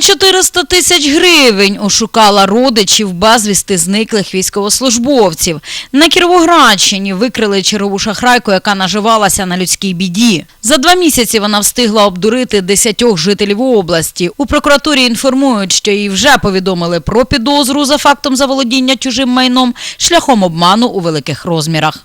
На 400 тисяч гривень ошукала родичів безвісти зниклих військовослужбовців. На Кіровоградщині викрили чергову шахрайку, яка наживалася на людській біді. За два місяці вона встигла обдурити десятьох жителів області. У прокуратурі інформують, що їй вже повідомили про підозру за фактом заволодіння чужим майном шляхом обману у великих розмірах.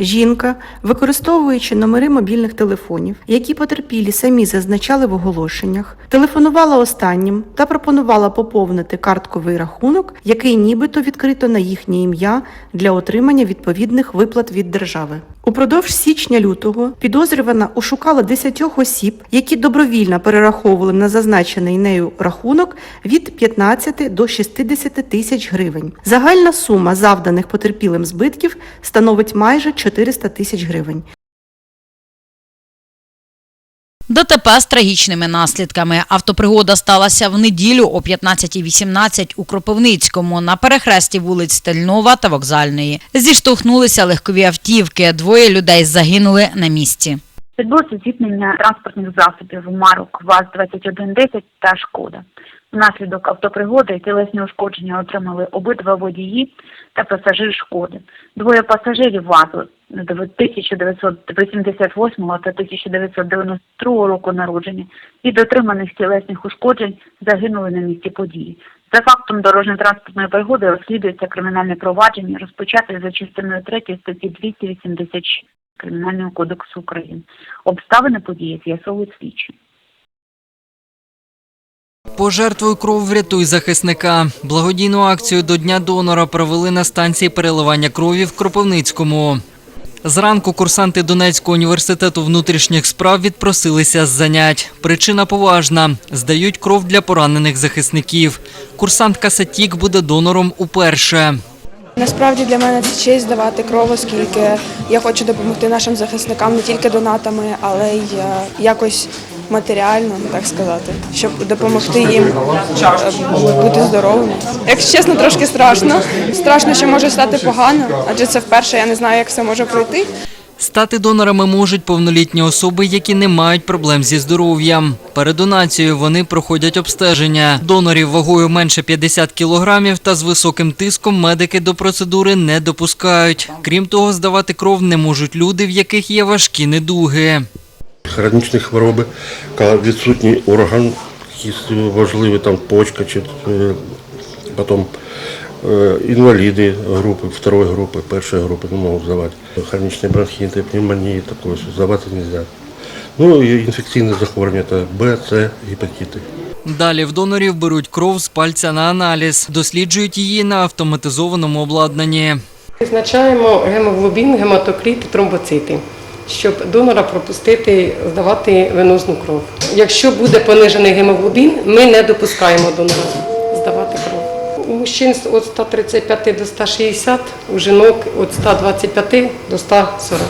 Жінка, використовуючи номери мобільних телефонів, які потерпілі самі зазначали в оголошеннях, телефонувала останнім та пропонувала поповнити картковий рахунок, який нібито відкрито на їхнє ім'я для отримання відповідних виплат від держави. Упродовж січня-лютого підозрювана ошукала 10 осіб, які добровільно перераховували на зазначений нею рахунок від 15 до 60 тисяч гривень. Загальна сума завданих потерпілим збитків становить майже 400 тисяч гривень. ДТП з трагічними наслідками. Автопригода сталася в неділю о 15.18 у Кропивницькому на перехресті вулиць Стельнова та Вокзальної. Зіштовхнулися легкові автівки. Двоє людей загинули на місці. Відбулося зіткнення транспортних засобів марок ВАЗ-2110 та «Шкода». Внаслідок автопригоди тілесні ушкодження отримали обидва водії та пасажир «Шкоди». Двоє пасажирів ВАЗу 1988 та 1992 року народження від отриманих тілесних ушкоджень загинули на місці події. За фактом дорожньо-транспортної пригоди розслідується кримінальне провадження, розпочате за частиною 3 статті 286 Кримінального кодексу України. Обставини події з'ясовують слідчі. Пожертвуй кров врятуй захисника. Благодійну акцію до Дня донора провели на станції переливання крові в Кропивницькому. Зранку курсанти Донецького університету внутрішніх справ відпросилися з занять. Причина поважна – здають кров для поранених захисників. Курсантка Сатік буде донором уперше. Насправді для мене це честь давати кров, оскільки я хочу допомогти нашим захисникам не тільки донатами, але й е, якось матеріально, так сказати, щоб допомогти їм е, бути здоровими. Якщо чесно, трошки страшно. Страшно, що може стати погано, адже це вперше я не знаю, як все може пройти. Стати донорами можуть повнолітні особи, які не мають проблем зі здоров'ям. Перед донацією вони проходять обстеження. Донорів вагою менше 50 кілограмів та з високим тиском медики до процедури не допускають. Крім того, здавати кров не можуть люди, в яких є важкі недуги. Хронічні хвороби, коли відсутній орган, якийсь важливий там почка чи е, потім е, інваліди групи, второї групи, першої групи не можуть здавати. Хронічні бронхіти, пневмонії, такого здавати не можна. Ну і інфекційні захворювання це Б, С, гепатити. Далі в донорів беруть кров з пальця на аналіз, досліджують її на автоматизованому обладнанні. Визначаємо гемоглобін, гематокрит тромбоцити, щоб донора пропустити здавати венозну кров. Якщо буде понижений гемоглобін, ми не допускаємо донора здавати кров. У мужчин від 135 до 160, у жінок від 125 до 140.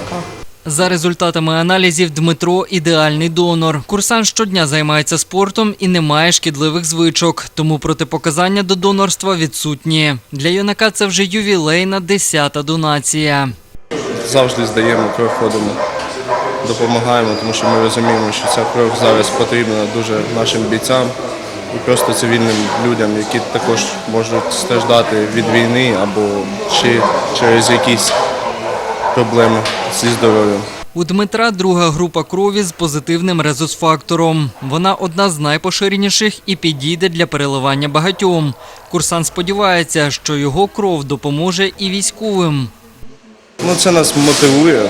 За результатами аналізів Дмитро ідеальний донор. Курсант щодня займається спортом і не має шкідливих звичок, тому протипоказання до донорства відсутні. Для юнака це вже ювілейна десята донація. Завжди здаємо кров, ходимо, допомагаємо, тому що ми розуміємо, що ця кров зараз потрібна дуже нашим бійцям і просто цивільним людям, які також можуть страждати від війни або чи через якісь проблеми зі здоров'ям. У Дмитра друга група крові з позитивним резус-фактором. Вона одна з найпоширеніших і підійде для переливання багатьом. Курсант сподівається, що його кров допоможе і військовим. Ну, це нас мотивує,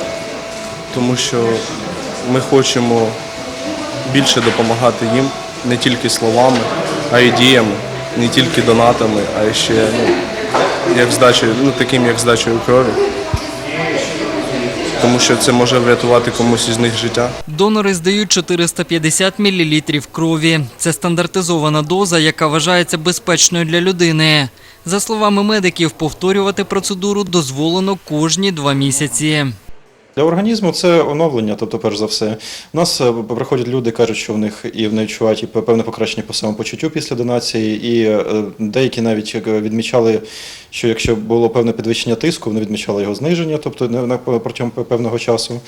тому що ми хочемо більше допомагати їм не тільки словами, а й діями, не тільки донатами, а ще ну, як здачею, ну, таким як здачею крові. Тому що це може врятувати комусь із них життя. Донори здають 450 мл крові. Це стандартизована доза, яка вважається безпечною для людини. За словами медиків, повторювати процедуру дозволено кожні два місяці. Для організму це оновлення, тобто, перш за все. У нас е, приходять люди, кажуть, що в них і вони відчувають і певне покращення по самопочуттю після донації, і е, деякі навіть е, відмічали, що якщо було певне підвищення тиску, вони відмічали його зниження, тобто протягом певного часу.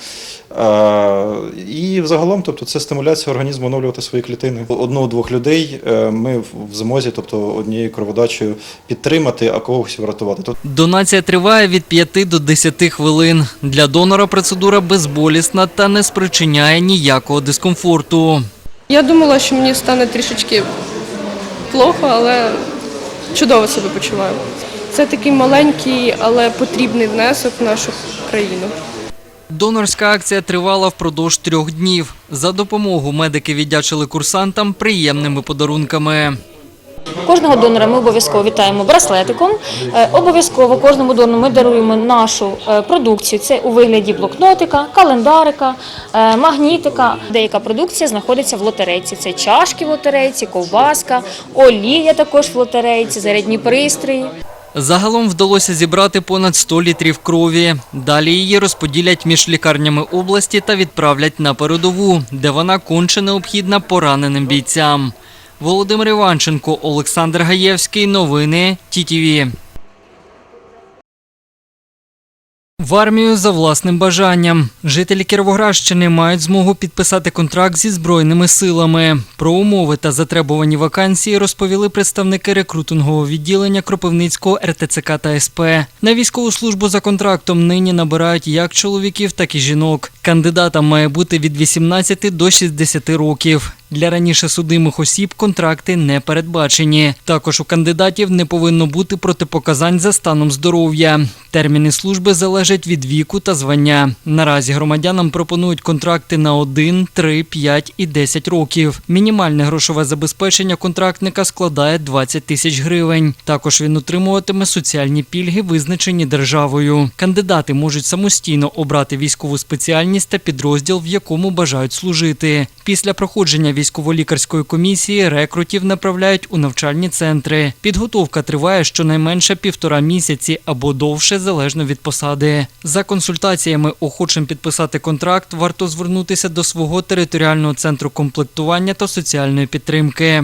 І взагалом, тобто, це стимуляція організму оновлювати свої клітини. Одного-двох людей ми в змозі, тобто однією кроводачею, підтримати, а когось врятувати. Донація триває від 5 до 10 хвилин. Для донора процедура безболісна та не спричиняє ніякого дискомфорту. Я думала, що мені стане трішечки плохо, але чудово себе почуваю. Це такий маленький, але потрібний внесок в нашу країну. Донорська акція тривала впродовж трьох днів. За допомогу медики віддячили курсантам приємними подарунками. Кожного донора ми обов'язково вітаємо браслетиком. Е, Обов'язково кожному донору ми даруємо нашу е, продукцію. Це у вигляді блокнотика, календарика, е, магнітика. Деяка продукція знаходиться в лотерейці. Це чашки в лотерейці, ковбаска, олія також в лотерейці, зарядні пристрої. Загалом вдалося зібрати понад 100 літрів крові. Далі її розподілять між лікарнями області та відправлять на передову, де вона конче необхідна пораненим бійцям. Володимир Іванченко, Олександр Гаєвський. Новини ТІТІВІ. В армію за власним бажанням. Жителі Кіровоградщини мають змогу підписати контракт зі Збройними силами. Про умови та затребувані вакансії розповіли представники рекрутингового відділення Кропивницького РТЦК та СП. На військову службу за контрактом нині набирають як чоловіків, так і жінок. Кандидатам має бути від 18 до 60 років. Для раніше судимих осіб контракти не передбачені. Також у кандидатів не повинно бути протипоказань за станом здоров'я. Терміни служби залежать від віку та звання. Наразі громадянам пропонують контракти на 1, 3, 5 і 10 років. Мінімальне грошове забезпечення контрактника складає 20 тисяч гривень. Також він отримуватиме соціальні пільги, визначені державою. Кандидати можуть самостійно обрати військову спеціальність та підрозділ, в якому бажають служити. Після проходження військово-лікарської комісії рекрутів направляють у навчальні центри. Підготовка триває щонайменше півтора місяці або довше, залежно від посади. За консультаціями охочим підписати контракт варто звернутися до свого територіального центру комплектування та соціальної підтримки.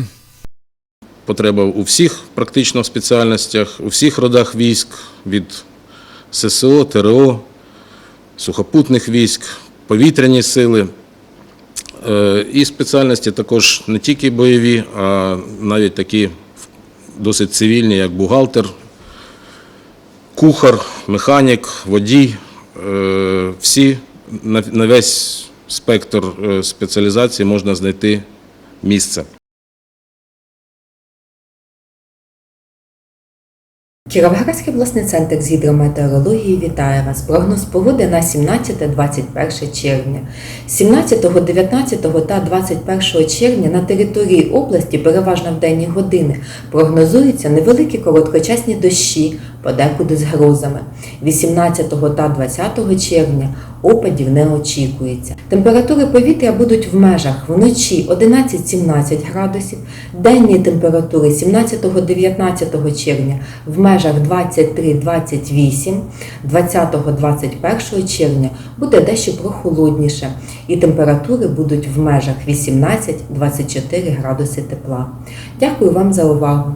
потреба у всіх практично спеціальностях, у всіх родах військ від ССО, ТРО, сухопутних військ, повітряні сили. Е, І спеціальності також не тільки бойові, а навіть такі досить цивільні, як бухгалтер, кухар, механік, водій. Е, Всі на весь спектр е, спеціалізації можна знайти місце. Кіровоградський обласний центр з гідрометеорології вітає вас. Прогноз погоди на 17-21 червня. 17, 19 та 21 червня на території області, переважно в денні години, прогнозуються невеликі короткочасні дощі, подекуди з грозами. 18 та 20 червня опадів не очікується. Температури повітря будуть в межах вночі 11-17 градусів, денні температури 17-19 червня в межах 23-28, 20-21 червня буде дещо прохолодніше, і температури будуть в межах 18-24 градуси тепла. Дякую вам за увагу!